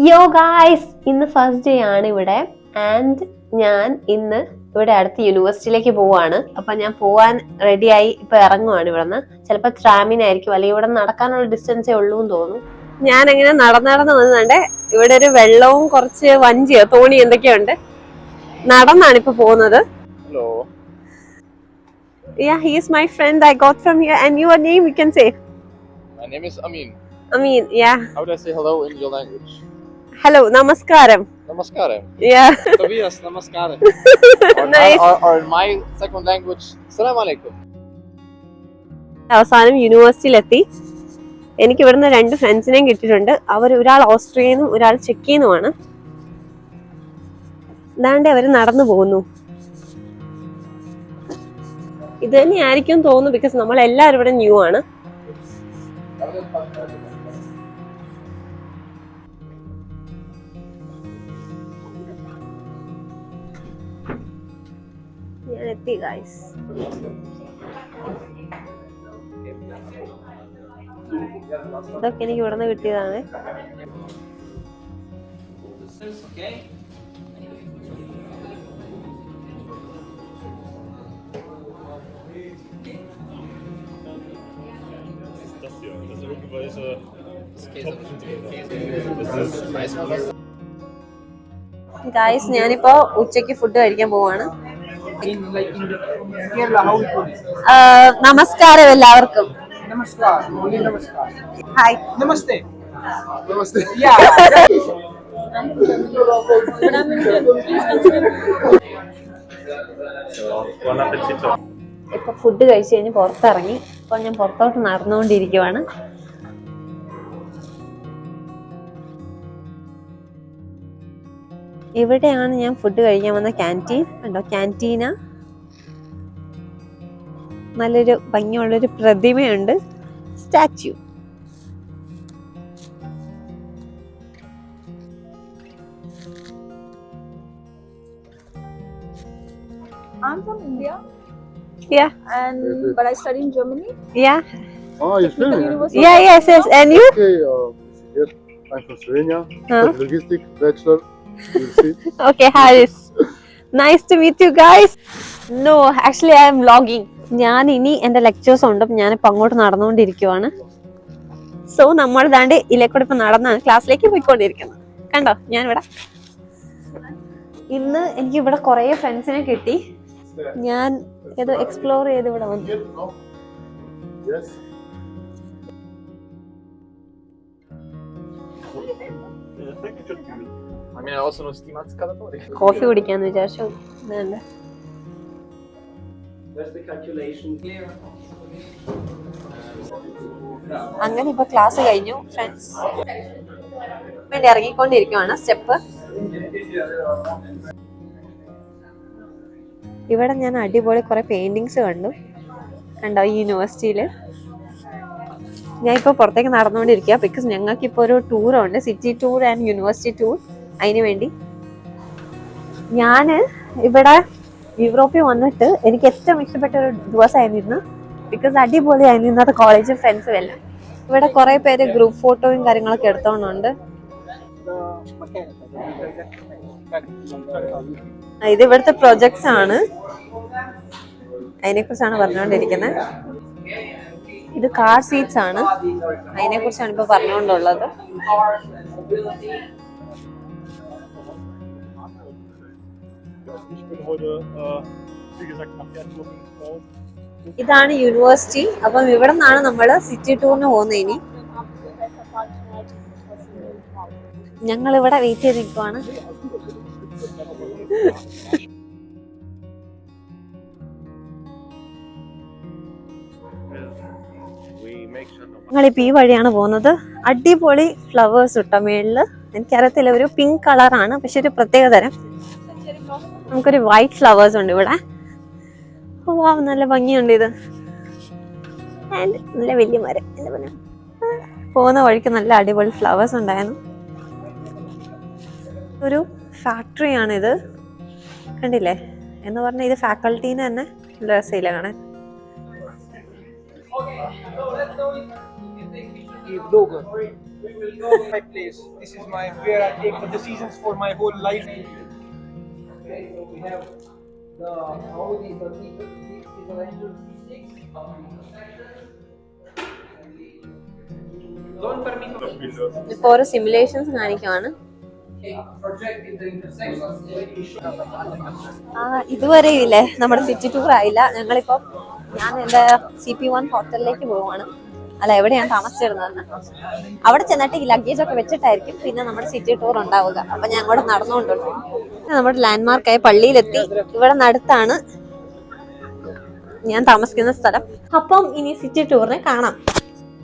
യോ ഗായ്സ് ഇന്ന് first day ആണ് ഇവിടെ ആൻഡ് ഞാൻ ഇന്ന് ഇവിടെ അടുത്ത യൂണിവേഴ്സിറ്റിയിലേക്ക് പോവാണ് അപ്പൊ ഞാൻ പോവാൻ റെഡിയായി ഇപ്പൊ ഇറങ്ങുവാണ് ഇവിടുന്ന് ചിലപ്പോ ട്രാമിനായിരിക്കും അല്ലെങ്കിൽ ഇവിടെ നടക്കാനുള്ള ഡിസ്റ്റൻസേ ഉള്ളൂ എന്ന് തോന്നുന്നു ഞാൻ അങ്ങനെ നടന്ന് നടന്ന് വന്നുണ്ട് ഇവിടെ ഒരു വെള്ളവും കുറച്ച് വഞ്ചിയോ തോണി എന്തൊക്കെയുണ്ട് നടന്നാണ് ഇപ്പൊ പോകുന്നത് hello Yeah, he is my friend I got from here. And your name, you can say. My name is Amin. Amin, yeah. How would I say hello in your language? Hello, നമസ്കാരം. നമസ്കാരം. Yeah. Tobias, നമസ്കാരം. Or, Nice. or, or in my second language, Salam alaikum. അവസാനം യൂണിവേഴ്സിറ്റിയിലെത്തി. എനിക്ക് ഇവിടുന്ന് രണ്ട് ഫ്രണ്ട്സിനെയും കിട്ടിയിട്ടുണ്ട്. അവർ ഒരാൾ ഓസ്ട്രിയയിൽ നിന്നും ഒരാൾ ചെക്കിന്നുമാണ് അതാണ്ട് അവർ നടന്നു പോകുന്നു. ഇത് തന്നെയായിരിക്കും തോന്നുന്നു ബിക്കോസ് നമ്മൾ എല്ലാവരും ഇവിടെ ന്യൂ ആണ്. എത്തി ഗായ്സ് ഇതൊക്കെ എനിക്ക് കിട്ടിയതാണ് irgendwelche Topfen drin. ഗായ്സ് ഞാനിപ്പോ ഉച്ചയ്ക്ക് ഫുഡ് കഴിക്കാൻ പോവാണ് in like in Kerala how it? ആ, നമസ്കാരം എല്ലാവർക്കും Namaskar. Only namaskar. Hi Namaste. Namaste. Yeah. ഇപ്പൊ ഫുഡ് കഴിച്ച് കഴിഞ്ഞ് പുറത്തിറങ്ങി ഇപ്പൊ ഞാൻ പുറത്തോട്ട് നടന്നുകൊണ്ടിരിക്കുവാണ് ഇവിടെയാണ് ഞാൻ ഫുഡ് കഴിക്കാൻ വന്ന ക്യാന്റീൻ ഉണ്ടോ ക്യാന്റീന നല്ലൊരു ഭംഗിയുള്ളൊരു പ്രതിമയുണ്ട് statue I'm from India, Yeah. and but I study in Germany. Yeah. Oh, you study? Yeah, yes, yes. And you? Okay, uh, yes, I'm from Slovenia. Huh? Logistic, bachelor. You'll Harris Okay, Harris. Nice to meet you guys. No, actually I am vlogging. ഞാൻ ഇനി എന്റെ lectures ഉണ്ട് ഞാൻ ഞാനിപ്പോ അങ്ങോട്ട് നടന്നുകൊണ്ടിരിക്കുവാണ് so നമ്മൾ ദാണ്ട് ഇലക്കൂടെ ഇപ്പൊ നടന്നാണ് ക്ലാസ്സിലേക്ക് പോയിക്കൊണ്ടിരിക്കുന്നത് കണ്ടോ ഞാനിവിടെ ഇന്ന് എനിക്ക് ഇവിടെ കുറെ ഫ്രണ്ട്സിനെ കിട്ടി ഞാൻ ഏതോ എക്സ്പ്ലോർ ചെയ്ത് ഇവിടെ വന്നു Yes. I mean, Stima Scalatori. Coffee കുടിക്കാന്ന് വിചാരിച്ചു. വേണ്ട അങ്ങനെ ഇപ്പൊ ക്ലാസ് കഴിഞ്ഞു ഫ്രണ്ട്സ് വേണ്ടി ഇറങ്ങിക്കൊണ്ടിരിക്കുവാണ് സ്റ്റെപ്പ് ഇവിടെ ഞാൻ അടിപൊളി കുറെ പെയിന്റിങ്സ് കണ്ടു. കണ്ടോ ഈ യൂണിവേഴ്സിറ്റിയിൽ ഞാൻ ഇപ്പോൾ പുറത്തേക്ക് നടന്നുകൊണ്ടിരിക്കുക ബിക്കോസ് ഞങ്ങൾക്ക് ഇപ്പോൾ ഒരു ടൂറുണ്ട് ഉണ്ട് city tour and university tour അതിന് വേണ്ടി. ഞാൻ ഇവിടെ യൂറോപ്പിൽ വന്നിട്ട് എനിക്ക് ഏറ്റവും ഇഷ്ടപ്പെട്ട ഒരു ദിവസമായിരുന്നു ബിക്കോസ് അടിപൊളിയായിരുന്നു ഇന്നത്തെ കോളേജ് ഫ്രണ്ട്സും എല്ലാം. ഇവിടെ കുറെ പേര് ഗ്രൂപ്പ് ഫോട്ടോയും കാര്യങ്ങളൊക്കെ എടുത്തോണ്ടുണ്ട്. ഇത് ഇവിടുത്തെ പ്രൊജക്ട്സ് ആണ്. അതിനെ കുറിച്ചാണ് പറഞ്ഞുകൊണ്ടിരിക്കുന്നത് ഇത് കാർ സീറ്റ്സ് ആണ്. അതിനെ കുറിച്ചാണ് ഇപ്പൊ പറഞ്ഞുകൊണ്ടുള്ളത് Ich bin heute, äh, wie gesagt, nach ich raus. ഇതാണ് യൂണിവേഴ്സിറ്റി അപ്പം ഇവിടെ നിന്നാണ് നമ്മൾ സിറ്റി ടൂറിന് പോകുന്നത് ഇനി. ഞങ്ങൾ ഇവിടെ വെയിറ്റ് ചെയ്ത് നിൽക്കുവാണ് ഞങ്ങളിപ്പോ ഈ വഴിയാണ് പോകുന്നത്. അടിപൊളി ഫ്ലവേഴ്സ് ഇട്ട മേളിൽ? എനിക്കറിയത്തില്ല ഒരു പിങ്ക് കളറാണ് പക്ഷെ ഒരു പ്രത്യേക തരം. നമുക്കൊരു വൈറ്റ് ഫ്ലവേഴ്സ് ഉണ്ട് ഇവിടെ വാ നല്ല ഭംഗിയുണ്ട് ഇത് ആൻഡ് നല്ല വലിയ മരം പൊന്നോ. പോകുന്ന വഴിക്ക് നല്ല അടിപൊളി ഫ്ലവേഴ്സ് ഉണ്ടായിരുന്നു ഒരു ഫാക്ടറിയാണ് ഇത് കണ്ടില്ലേ എന്ന് പറഞ്ഞാൽ ഇത് ഫാക്കൾട്ടീന് തന്നെ നല്ല രസമില്ല കാണാൻ Give logo. my place. This is my where I take the decisions for my whole life. Okay, so we have the Audi 30, Don't permit. ഇപ്പൊ ഓരോ സിമുലേഷൻസ് കാണിക്കുവാണ്. Project in the intersections. ആ ഇതുവരെ ഇല്ലേ? നമ്മുടെ സിറ്റി ടൂർ ആയില്ല. ഞങ്ങളിപ്പോ ഞാൻ എന്റെ സി പി വൺ ഹോട്ടലിലേക്ക് പോവാണ് അല്ല എവിടെയാണ് താമസിച്ചിരുന്നതെന്ന് അവിടെ ചെന്നിട്ട് ഈ ലഗേജ് ഒക്കെ വെച്ചിട്ടായിരിക്കും പിന്നെ നമ്മുടെ സിറ്റി ടൂർ ഉണ്ടാവുക. അപ്പൊ ഞാൻ അങ്ങോട്ട് നടന്നുകൊണ്ടുണ്ട് നമ്മുടെ ലാൻഡ്മാർക്കായ പള്ളിയിലെത്തി. ഇവിടെ നടുത്താണ് ഞാൻ താമസിക്കുന്ന സ്ഥലം. അപ്പം ഇനി സിറ്റി ടൂറിനെ കാണാം.